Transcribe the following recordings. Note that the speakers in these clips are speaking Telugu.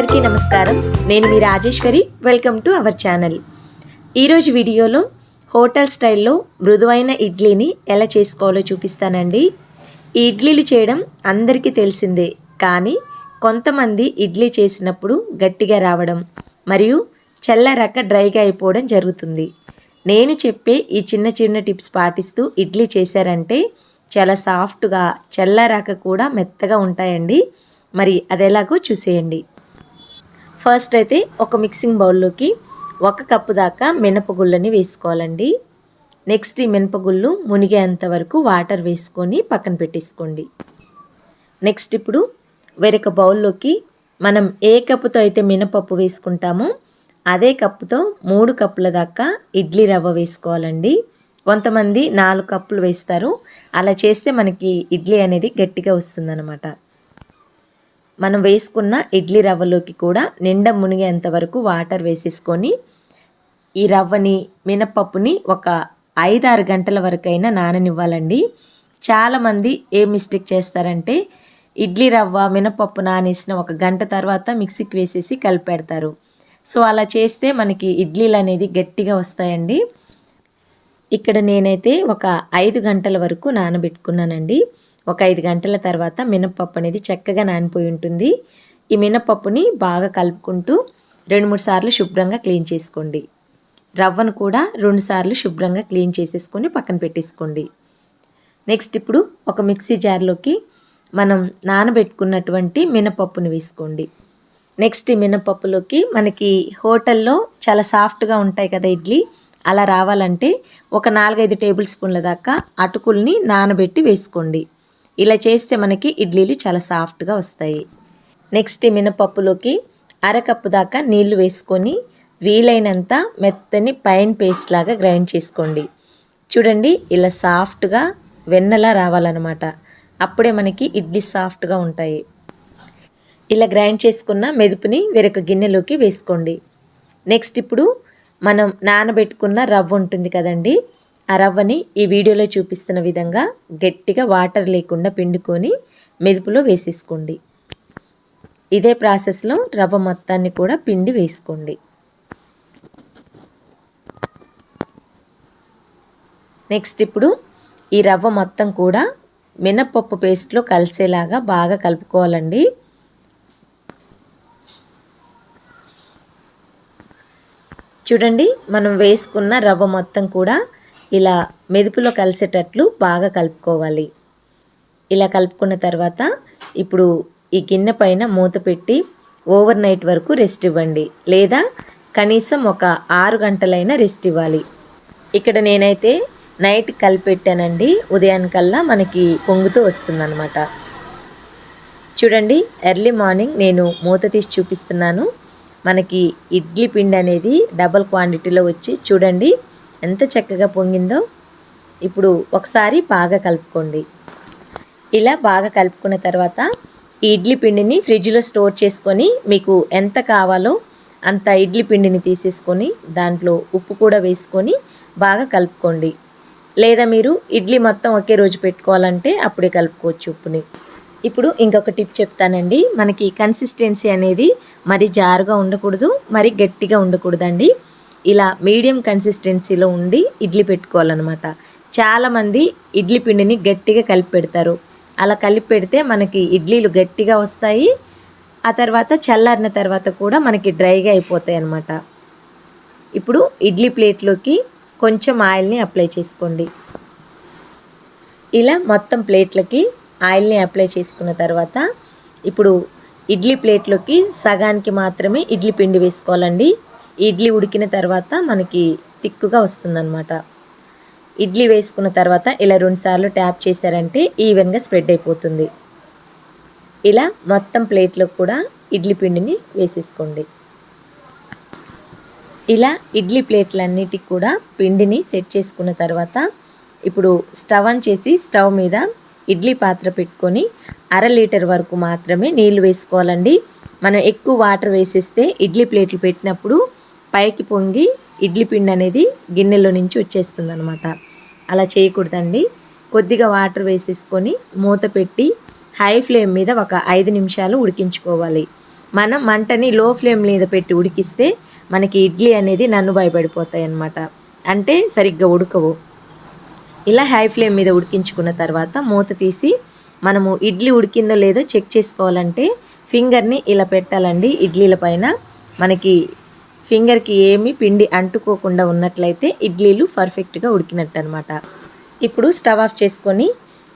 అందరికీ నమస్కారం. నేను మీ Rajeshwari. Welcome to our channel ఈరోజు వీడియోలో హోటల్ స్టైల్లో మృదువైన ఇడ్లీని ఎలా చేసుకోవాలో చూపిస్తానండి. ఈ ఇడ్లీలు చేయడం అందరికీ తెలిసిందే కానీ కొంతమంది ఇడ్లీ చేసినప్పుడు గట్టిగా రావడం మరియు చల్లరాక డ్రైగా అయిపోవడం జరుగుతుంది. నేను చెప్పే ఈ చిన్న చిన్న టిప్స్ పాటిస్తూ ఇడ్లీ చేశారంటే చాలా సాఫ్ట్గా చల్లరాక కూడా మెత్తగా ఉంటాయండి. మరి అది ఎలాగో చూసేయండి. ఫస్ట్ అయితే ఒక మిక్సింగ్ బౌల్లోకి ఒక కప్పు దాకా మినపగుళ్ళని వేసుకోవాలండి. నెక్స్ట్ ఈ మినపగుళ్ళు మునిగేంత వరకు వాటర్ వేసుకొని పక్కన పెట్టేసుకోండి. నెక్స్ట్ ఇప్పుడు వేరొక బౌల్లోకి మనం ఏ కప్పుతో అయితే మినపప్పు వేసుకుంటామో అదే కప్పుతో మూడు కప్పుల దాకా ఇడ్లీ రవ్వ వేసుకోవాలండి. కొంతమంది నాలుగు కప్పులు వేస్తారు. అలా చేస్తే మనకి ఇడ్లీ అనేది గట్టిగా వస్తుందన్నమాట. మనం వేసుకున్న ఇడ్లీ రవ్వలోకి కూడా నిండా మునిగేంత వరకు వాటర్ వేసేసుకొని ఈ రవ్వని మినపప్పుని ఒక ఐదారు గంటల వరకైనా నాననివ్వాలండి. చాలామంది ఏ మిస్టేక్ చేస్తారంటే ఇడ్లీ రవ్వ మినపప్పు నానేసిన ఒక గంట తర్వాత మిక్సీకి వేసేసి కలిపెడతారు. సో అలా చేస్తే మనకి ఇడ్లీలు అనేది గట్టిగా వస్తాయండి. ఇక్కడ నేనైతే ఒక ఐదు గంటల వరకు నానబెట్టుకున్నానండి. ఒక ఐదు గంటల తర్వాత మినపప్పు అనేది చక్కగా నానిపోయి ఉంటుంది. ఈ మినపప్పుని బాగా కలుపుకుంటూ రెండు మూడు సార్లు శుభ్రంగా క్లీన్ చేసుకోండి. రవ్వను కూడా రెండు సార్లు శుభ్రంగా క్లీన్ చేసేసుకొని పక్కన పెట్టేసుకోండి. నెక్స్ట్ ఇప్పుడు ఒక మిక్సీ జార్లోకి మనం నానబెట్టుకున్నటువంటి మినపప్పుని వేసుకోండి. నెక్స్ట్ ఈ మినపప్పులోకి మనకి హోటల్లో చాలా సాఫ్ట్గా ఉంటాయి కదా ఇడ్లీ. అలా రావాలంటే ఒక నాలుగైదు టేబుల్ స్పూన్ల దాకా అటుకుల్ని నానబెట్టి వేసుకోండి. ఇలా చేస్తే మనకి ఇడ్లీలు చాలా సాఫ్ట్గా వస్తాయి. నెక్స్ట్ మినపప్పులోకి అరకప్పు దాకా నీళ్ళు వేసుకొని వీలైనంత మెత్తని పైన్ పేస్ట్ లాగా గ్రైండ్ చేసుకోండి. చూడండి ఇలా సాఫ్ట్గా వెన్నలా రావాలన్నమాట. అప్పుడే మనకి ఇడ్లీ సాఫ్ట్గా ఉంటాయి. ఇలా గ్రైండ్ చేసుకున్న మెదుపుని వేరొక గిన్నెలోకి వేసుకోండి. నెక్స్ట్ ఇప్పుడు మనం నానబెట్టుకున్న రవ్వ ఉంటుంది కదండి ఆ రవ్వని ఈ వీడియోలో చూపిస్తున్న విధంగా గట్టిగా వాటర్ లేకుండా పిండుకొని మెదుపులో వేసేసుకోండి. ఇదే ప్రాసెస్లో రవ్వ మొత్తాన్ని కూడా పిండి వేసుకోండి. నెక్స్ట్ ఇప్పుడు ఈ రవ్వ మొత్తం కూడా మినప్పప్పు పేస్ట్లో కలిసేలాగా బాగా కలుపుకోవాలండి. చూడండి మనం వేసుకున్న రవ్వ మొత్తం కూడా ఇలా మెదుపులో కలిసేటట్లు బాగా కలుపుకోవాలి. ఇలా కలుపుకున్న తర్వాత ఇప్పుడు ఈ గిన్నె పైన మూత పెట్టి ఓవర్ నైట్ వరకు రెస్ట్ ఇవ్వండి. లేదా కనీసం ఒక ఆరు గంటలైనా రెస్ట్ ఇవ్వాలి. ఇక్కడ నేనైతే నైట్ కలిపెట్టానండి. ఉదయానికల్లా మనకి పొంగుతూ వస్తుందన్నమాట. చూడండి ఎర్లీ మార్నింగ్ నేను మూత తీసి చూపిస్తున్నాను. మనకి ఇడ్లీ పిండి అనేది డబల్ క్వాంటిటీలో వచ్చి చూడండి ఎంత చక్కగా పొంగిందో ఇప్పుడు ఒకసారి బాగా కలుపుకోండి. ఇలా బాగా కలుపుకున్న తర్వాత ఈ ఇడ్లీ పిండిని ఫ్రిడ్జ్లో స్టోర్ చేసుకొని మీకు ఎంత కావాలో అంత ఇడ్లీ పిండిని తీసేసుకొని దాంట్లో ఉప్పు కూడా వేసుకొని బాగా కలుపుకోండి. లేదా మీరు ఇడ్లీ మొత్తం ఒకే రోజు పెట్టుకోవాలంటే అప్పుడే కలుపుకోవచ్చు ఉప్పుని. ఇప్పుడు ఇంకొక టిప్ చెప్తానండి. మనకి కన్సిస్టెన్సీ అనేది మరి జారుగా ఉండకూడదు మరి గట్టిగా ఉండకూడదండి. ఇలా మీడియం కన్సిస్టెన్సీలో ఉండి ఇడ్లీ పెట్టుకోవాలన్నమాట. చాలామంది ఇడ్లీ పిండిని గట్టిగా కలిపి పెడతారు. అలా కలిపి పెడితే మనకి ఇడ్లీలు గట్టిగా వస్తాయి. ఆ తర్వాత చల్లారిన తర్వాత కూడా మనకి డ్రైగా అయిపోతాయి అన్నమాట. ఇప్పుడు ఇడ్లీ ప్లేట్లోకి కొంచెం ఆయిల్ని అప్లై చేసుకోండి. ఇలా మొత్తం ప్లేట్లకి ఆయిల్ని అప్లై చేసుకున్న తర్వాత ఇప్పుడు ఇడ్లీ ప్లేట్లోకి సగానికి మాత్రమే ఇడ్లీ పిండి వేసుకోవాలండి. ఇడ్లీ ఉడికిన తర్వాత మనకి తిక్కుగా వస్తుందన్నమాట. ఇడ్లీ వేసుకున్న తర్వాత ఇలా రెండుసార్లు ట్యాప్ చేశారంటే ఈవెన్గా స్ప్రెడ్ అయిపోతుంది. ఇలా మొత్తం ప్లేట్లో కూడా ఇడ్లీ పిండిని వేసేసుకోండి. ఇలా ఇడ్లీ ప్లేట్లన్నిటికి కూడా పిండిని సెట్ చేసుకున్న తర్వాత ఇప్పుడు స్టవ్ ఆన్ చేసి స్టవ్ మీద ఇడ్లీ పాత్ర పెట్టుకొని అర లీటర్ వరకు మాత్రమే నీళ్ళు వేసుకోవాలండి. మనం ఎక్కువ వాటర్ వేసేస్తే ఇడ్లీ ప్లేట్లు పెట్టినప్పుడు పైకి పొంగి ఇడ్లీ పిండి అనేది గిన్నెలో నుంచి వచ్చేస్తుంది అనమాట అలా చేయకూడదండి. కొద్దిగా వాటర్ వేసేసుకొని మూత పెట్టి హై ఫ్లేమ్ మీద ఒక ఐదు నిమిషాలు ఉడికించుకోవాలి. మనం మంటని లో ఫ్లేమ్ మీద పెట్టి ఉడికిస్తే మనకి ఇడ్లీ అనేది నన్ను భయపడిపోతాయి అన్నమాట అంటే సరిగ్గా ఉడకవు. ఇలా హై ఫ్లేమ్ మీద ఉడికించుకున్న తర్వాత మూత తీసి మనము ఇడ్లీ ఉడికిందో లేదో చెక్ చేసుకోవాలంటే ఫింగర్ని ఇలా పెట్టాలండి. ఇడ్లీల పైన మనకి ఫింగర్కి ఏమి పిండి అంటుకోకుండా ఉన్నట్లయితే ఇడ్లీలు పర్ఫెక్ట్గా ఉడికినట్టు అనమాట ఇప్పుడు స్టవ్ ఆఫ్ చేసుకొని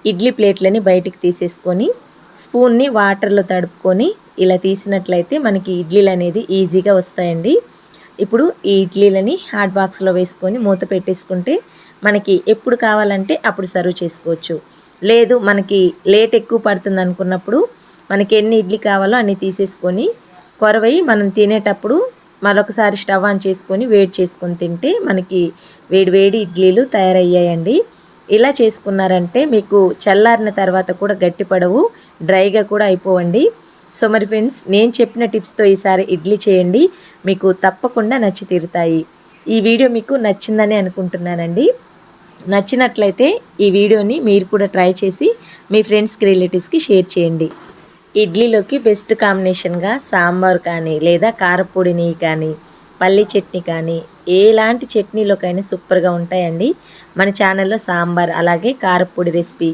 ఇడ్లీ ప్లేట్లని బయటికి తీసేసుకొని స్పూన్ని వాటర్లో తడుపుకొని ఇలా తీసినట్లయితే మనకి ఇడ్లీలు అనేది ఈజీగా వస్తాయండి. ఇప్పుడు ఈ ఇడ్లీలని హాట్ బాక్స్లో వేసుకొని మూత పెట్టేసుకుంటే మనకి ఎప్పుడు కావాలంటే అప్పుడు సర్వ్ చేసుకోవచ్చు. లేదు మనకి లేట్ ఎక్కువ పడుతుంది అనుకున్నప్పుడు మనకి ఎన్ని ఇడ్లీ కావాలో అన్ని తీసేసుకొని కొరవై మనం తినేటప్పుడు మరొకసారి స్టవ్ ఆన్ చేసుకొని వేడి చేసుకొని తింటే మనకి వేడి వేడి ఇడ్లీలు తయారయ్యాయండి. ఇలా చేసుకున్నారంటే మీకు చల్లారిన తర్వాత కూడా గట్టిపడవు డ్రైగా కూడా అయిపోవండి. సో మరి ఫ్రెండ్స్ నేను చెప్పిన టిప్స్తో ఈసారి ఇడ్లీ చేయండి. మీకు తప్పకుండా నచ్చి తీరుతాయి. ఈ వీడియో మీకు నచ్చిందని అనుకుంటున్నానండి. నచ్చినట్లయితే ఈ వీడియోని మీరు కూడా ట్రై చేసి మీ ఫ్రెండ్స్కి రిలేటివ్స్కి షేర్ చేయండి. ఇడ్లీలోకి బెస్ట్ కాంబినేషన్గా సాంబార్ కానీ లేదా కారపొడిని నెయ్యి కానీ పల్లి చట్నీ కానీ ఎలాంటి చట్నీలోకైనా సూపర్గా ఉంటాయండి. మన ఛానల్లో సాంబార్ అలాగే కారపొడి రెసిపీ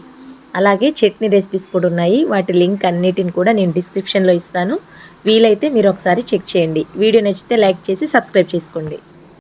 అలాగే చట్నీ రెసిపీస్ కూడా ఉన్నాయి. వాటి లింక్ అన్నిటిని కూడా నేను డిస్క్రిప్షన్లో ఇస్తాను. వీలైతే మీరు ఒకసారి చెక్ చేయండి. వీడియో నచ్చితే లైక్ చేసి సబ్స్క్రైబ్ చేసుకోండి.